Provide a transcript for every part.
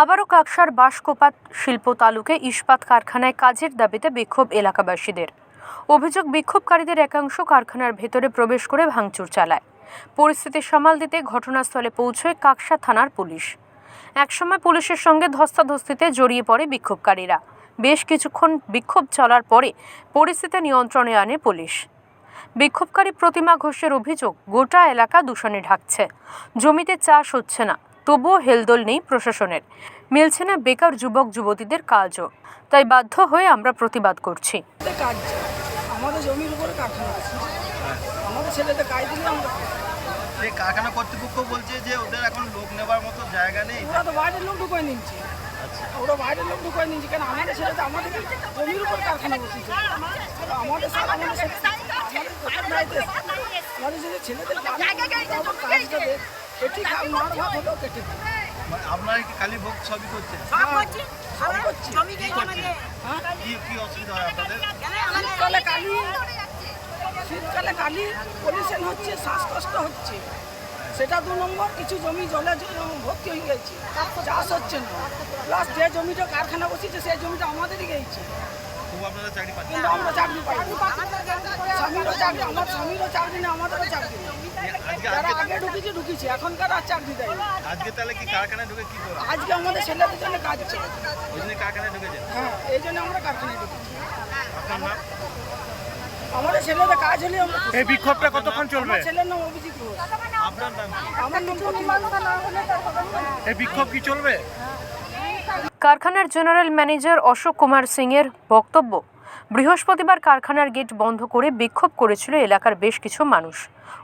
আবারও কাকসার বাঁশকোপাত শিল্প তালুকে ইস্পাত কারখানায় কাজের দাবিতে বিক্ষোভ এলাকাবাসীদের। অভিযোগ, বিক্ষোভকারীদের একাংশ কারখানার ভেতরে প্রবেশ করে ভাঙচুর চালায়। পরিস্থিতি সামাল দিতে ঘটনাস্থলে পৌঁছয় কাকসা থানার পুলিশ। একসময় পুলিশের সঙ্গে ধস্তাধস্তিতে জড়িয়ে পড়ে বিক্ষোভকারীরা। বেশ কিছুক্ষণ বিক্ষোভ চলার পরে পরিস্থিতি নিয়ন্ত্রণে আনে পুলিশ। বিক্ষোভকারী প্রতিমা ঘোষের অভিযোগ গোটা এলাকা দূষণে ঢাকছে। জমিতে চাষ হচ্ছে না তবুও হেলদোল নেই প্রশাসনের। মিলছে না বেকার যুবক যুবতীদের কাজও। তাই বাধ্য হয়ে আমরা প্রতিবাদ করছি। আমাদের জমির উপরে কারখানা আছে। আমাদের ছেলেদের কাজ দিলে আমরা এই কারখানা কর্তৃপক্ষ বলছে যে ওদের এখন লোক নেবার মতো জায়গা নেই। ওরা তো বাইরের লোক ঢুকাই নিচ্ছে। ওরা বাইরের লোক ঢুকাই নিচ্ছে। কেন আমাদের ছেলেদের আমাদের জমির উপর কারখানা বসেছে আমাদের স্যার আমাদের ছেলে- আমাদের কোথাও দায়িত্ব আছে? আমাদের যদি ছেলেদের কাজ কাজটা খাও মার ভাত হলেও কেটে আপনারা কি কালী ভোগ সবই করছেন? সব করছি কি কি অসুবিধা হয় আপনাদের? শীতকালে কালি শীতকালে কালি পলিউশন হচ্ছে শ্বাসকষ্ট হচ্ছে। সেটা দু নম্বর কিছু জমি জলে ভর্তি হয়ে গেছে। চাষ হচ্ছে না। প্লাস যে জমিটা কারখানা বসেছে সেই জমিটা আমাদেরই গেছে। খুব আপনারা চাকরি পাচ্ছেন। কিন্তু আমরা চাকরি পাই। না। স্বামীরও চাকরি আমার স্বামীরও চাকরি না আমাদেরও চাকরি নেই। আজকে যারা আগে ঢুকেছে ঢুকেছে। এখনকার আর চাকরি দেয় আজকে তাহলে কি কারখানায় ঢুকে কি করবেন আজকে আমাদের ছেলেদের জন্য কাজ চাই ওই জন্য কারখানায় ঢুকেছেন? হ্যাঁ এই জন্য আমরা কারখানায় ঢুকেছি। আপনার নাম? আমাদের ছেলেদের কাজ হলে এই বিক্ষোভটা কতক্ষণ চলবে? ছেলের নাম অভিজিৎ ঘোষ। আপনার নাম কি? আমার নাম এই বিক্ষোভ কি চলবে? কারখানার জেনারেল ম্যানেজার অশোক কুমার সিং এর বক্তব্য। বৃহস্পতিবার কারখানার গেট বন্ধ করে বিক্ষোভ করেছিল এলাকার বেশ কিছু মানুষ।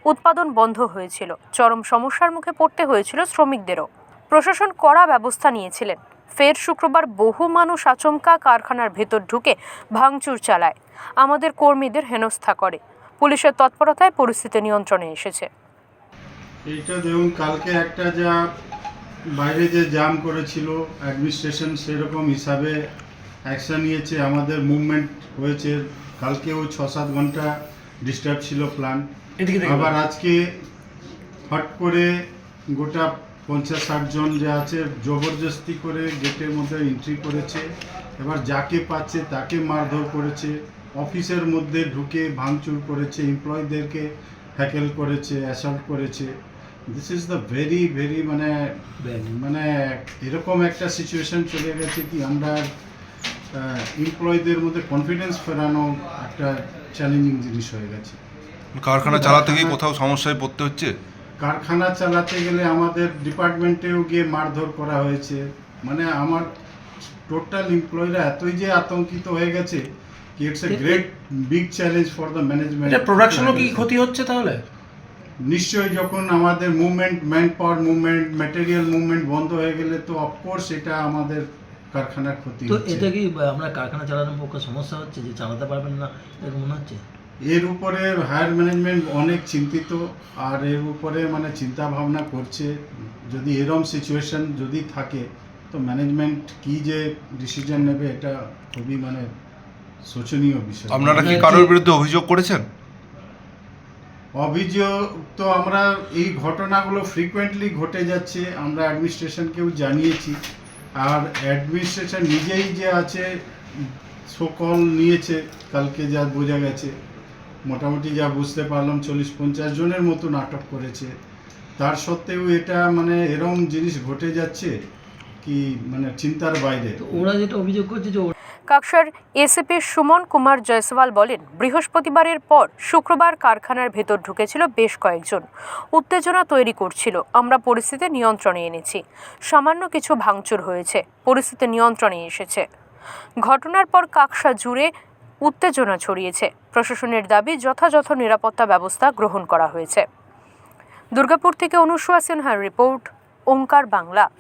উৎপাদন বন্ধ হয়েছিল। চরম সমস্যার মুখে পড়তে হয়েছিল শ্রমিকদেরও। প্রশাসন কড়া ব্যবস্থা নিয়েছিলেন। ফের শুক্রবার বহু মানুষ আচমকা কারখানার ভেতর ঢুকে ভাঙচুর চালায়। আমাদের কর্মীদের হেনস্থা করে। পুলিশের তৎপরতায় পরিস্থিতি নিয়ন্ত্রণে এসেছে। এইটা দেখুন, কালকে একটা যা বাইরে যে জাম করেছিল অ্যাডমিনিস্ট্রেশন সেরকম হিসাবে অ্যাকশন নিয়েছে। আমাদের মুভমেন্ট হয়েছে। কালকেও ছ সাত ঘণ্টা ডিস্টার্ব ছিল প্ল্যান আবার আজকে হট করে গোটা পঞ্চাশ ষাট জন যে আছে জবরদস্তি করে গেটের মধ্যে এন্ট্রি করেছে। এবার যাকে পাচ্ছে তাকে মারধর করেছে। অফিসের মধ্যে ঢুকে ভাঙচুর করেছে। এমপ্লয়ীদেরকে হ্যাকেল করেছে অ্যাসল্ট করেছে। This is the very very মানে মানে এরকম একটা সিচুয়েশন চলে গেছে কি আমরা এমপ্লয়ীদের মধ্যে কনফিডেন্স ফেরানো একটা চ্যালেঞ্জিং জিনিস হয়ে গেছে। কারখানা চালাতে গিয়ে কোথাও সমস্যায় পড়তে হচ্ছে? কারখানা চালাতে গেলে আমাদের ডিপার্টমেন্টেও গিয়ে মারধর করা হয়েছে। মানে আমার টোটাল এমপ্লয়িরা এতই যে আতঙ্কিত হয়ে গেছে কি it's a great big challenge for the management প্রোডাকশনও কি ক্ষতি হচ্ছে তাহলে? নিশ্চয়ই যখন আমাদের movement manpower movement material movement বন্ধ হয়ে গেলে তো অফকোর্স এটা আমাদের কারখানার ক্ষতি তো এটা কি আমরা কারখানা চালানোর পক্ষে সমস্যা হচ্ছে যে চালাতে পারবেন না এরকম মনে হচ্ছে? এর উপরে হায়ার ম্যানেজমেন্ট অনেক চিন্তিত আর এর উপরে মানে চিন্তা ভাবনা করছে। যদি এরম সিচুয়েশন যদি থাকে তো ম্যানেজমেন্ট কি যে ডিসিশন নেবে এটা খুবই মানে শোচনীয় বিষয়। আপনারা কি কারোর বিরুদ্ধে অভিযোগ করেছেন? অভিযোগ তো আমরা এই ঘটনাগুলো ফ্রিকোয়েন্টলি ঘটে যাচ্ছে, আমরা অ্যাডমিনিস্ট্রেশনকেও জানিয়েছি। আর অ্যাডমিনিস্ট্রেশন নিজেই যে আছে সকল নিয়েছে, কালকে যা বোঝা গেছে। মোটামুটি যা বুঝতে পারলাম, চল্লিশ পঞ্চাশ জনের মতো নাটক করেছে। তার সত্ত্বেও এটা মানে এরম জিনিস ঘটে যাচ্ছে কি মানে চিন্তার বাইরে। ওরা যেটা অভিযোগ করছে যে কাকসার এসিপি সুমন কুমার জয়সওয়াল বলেন, বৃহস্পতিবারের পর শুক্রবার কারখানার ভেতর ঢুকেছিল বেশ কয়েকজন। উত্তেজনা তৈরি করছিল। আমরা পরিস্থিতি নিয়ন্ত্রণে এনেছি। সামান্য কিছু ভাঙচুর হয়েছে। পরিস্থিতি নিয়ন্ত্রণে এসেছে। ঘটনার পর কাকসা জুড়ে উত্তেজনা ছড়িয়েছে। প্রশাসনের দাবি, যথাযথ নিরাপত্তা ব্যবস্থা গ্রহণ করা হয়েছে। দুর্গাপুর থেকে অনুসুয়া সিনহার রিপোর্ট, ওঙ্কার বাংলা।